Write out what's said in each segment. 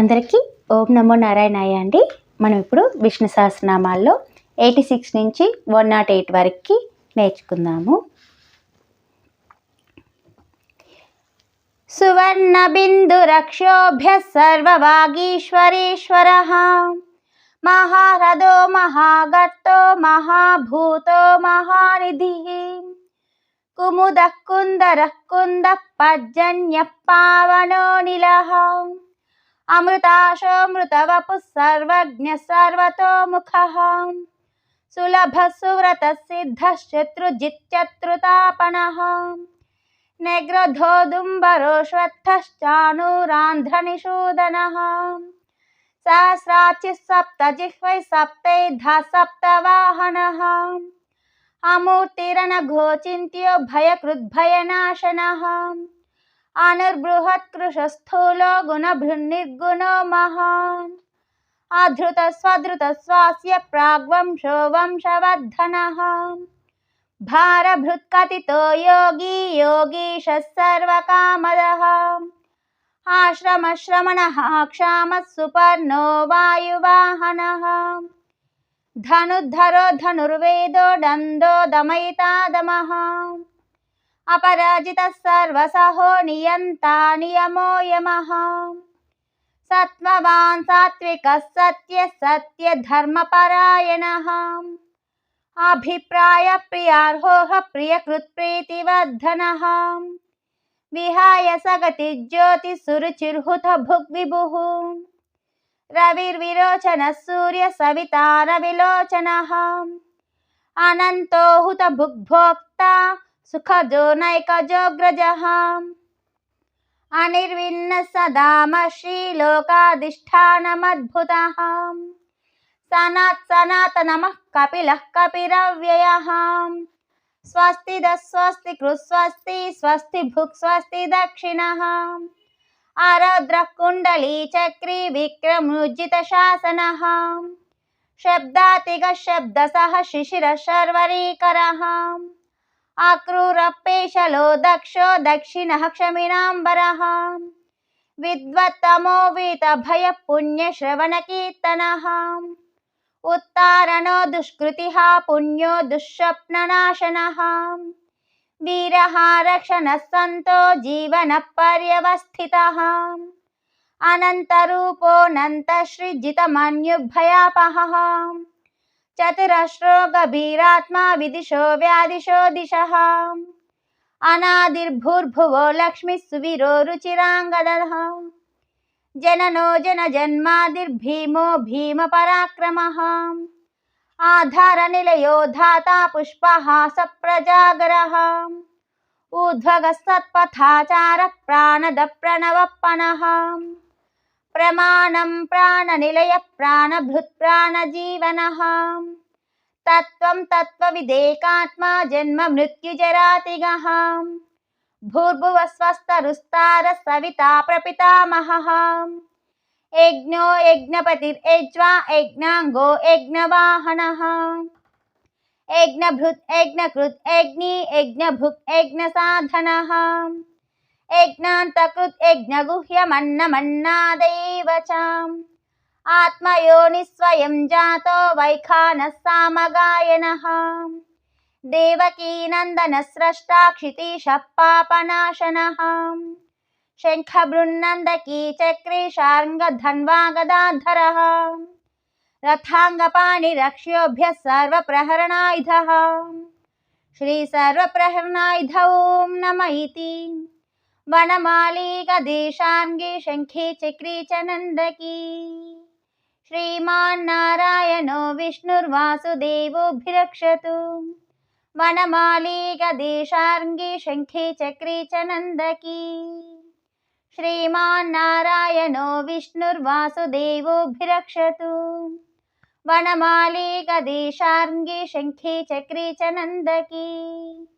అందరికీ ఓం నమో నారాయణాయ అండి. మనం ఇప్పుడు విష్ణు సహస్రనామాల్లో ఎయిటీ సిక్స్ నుంచి వన్ నాట్ ఎయిట్ వరకు నేర్చుకుందాము. సువర్ణ బిందు రక్షోభ్య సర్వవాగీశ్వరేశ్వర మహారథో మహాగర్తో మహాభూతో మహానిధి. కుముద కుందర కుంద పర్జన్య పావనో నిలహ. అమృతాశోమృతవపుः सर्वज्ञः सर्वतोमुखः सुलभः सुव्रतः सिद्धश्चत्रुजिच्चत्रुतापणः निग्रधोदुम्बरोष्वत्थश्चानुरान्ध्रनिषूदनः सहस्राचिः सप्तजिह्वै सप्तैधा सप्तवाहनः अमूर्तिरणघोचिन्त्यो भयकृद्भयनाशनः आनिर्बृहत्कृशस्थूलो गुणभृन्निर्गुणो महान् आधृतस्वधृतस्वास्य प्राग्वंशो वंशवर्धनः भारभृत्कथितो योगी योगीशः सर्वकामदः। आश्रमश्रमणः क्षामः सुपर्णो वायुवाहनः। धनुद्धरो धनुर्वेदो दण्डो दमयिता दमः ధనుర్వేదో డందో దమయితాదమః అపరాజిత సర్వసహో నియంతా నియమో యమః సత్వవాన్ సాత్విక సత్య సత్య ధర్మపరాయణః అభిప్రాయ ప్రియార్హోహ ప్రియకృత్ ప్రీతివర్ధనః విహాయ సగతి జ్యోతి सुखजो नैकजोऽग्रजहाम् अनिर्विण्णः सदामः श्रीलोकाधिष्ठानमद्भुतः सनात् सनातनमः कपिलः कपिरव्ययः स्वस्ति दस्वस्ति कृस्वस्ति, स्वस्ति भुक् स्वस्ति दक्षिणः आरद्रः कुण्डली चक्री विक्रमृज्जितशासनः शब्दातिगः शब्दसः आक्रूरप्पेशलो दक्षो दक्षिणः क्षमिणाम्बरः विद्वत्तमो वीतभयः पुण्यश्रवणकीर्तनः उत्तारणो दुष्कृतिः, पुण्यो दुःस्वप्ननाशनः। वीरः रक्षणः सन्तो जीवनः पर्यवस्थितः अनन्तरूपोऽनन्तसृजितमन्युभयापहः చతురశ్రో గభీరాత్మా విదిశో వ్యాధిశో దిశ అనాదిర్భూర్భువో లక్ష్మి సువిరో రుచిరాంగద జననో జన జన్మాదిర్భీమో భీమ పరాక్రమ ఆధార నిలయో ధాతా పుష్పహాస ప్రజాగరః ఊర్ధ్వగ సత్పథాచార ప్రాణద ప్రణవప్పనః प्रमाणं प्राणनिलयप्राणभृत्प्राणजीवनः। तत्त्वं तत्त्वविदेकात्मा जन्म मृत्युजरातिगः। भूर्भुवस्वस्तरुस्तारः सविता प्रपितामहः यज्ञो यज्ञपतिर्यज्वा यज्ञाङ्गो यज्ञवाहनः। यज्ञभृत् यज्ञकृत् यज्ञी यज्ञभुक् यज्ञसाधनः। यज्ञान्तकृत् यज्ञगुह्यमन्नमन्नादैव च आत्मयोनिस्वयं जातो वैखानः सामगायनः देवकीनन्दनस्रष्टा क्षितीशः पापनाशनः शङ्खभृन्नन्दकी चक्री शार्ङ्गधन्वागदाधरः रथाङ्गपाणिरक्ष्योभ्यः सर्वप्रहरणायुधः। श्रीसर्वप्रहरणायुध ॐ नम इति। वनमालीकदेशाङ्गी शङ्खी चक्री च नन्दकी। श्रीमान्नारायणो विष्णुर्वासुदेवोऽभिरक्षतु। वनमालिकदेशार्गे शङ्खी चक्री च नन्दकी। श्रीमान्नारायणो विष्णुर्वासुदेवोऽभिरक्षतु। वनमालिकदेशार्गे शङ्खी चक्री च नन्दकी।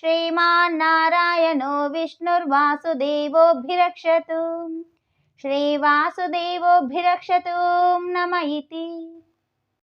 श्रीमान्नारायणो विष्णुर्वासुदेवोऽभिरक्षतु। श्रीवासुदेवोऽभिरक्षतु नम इति।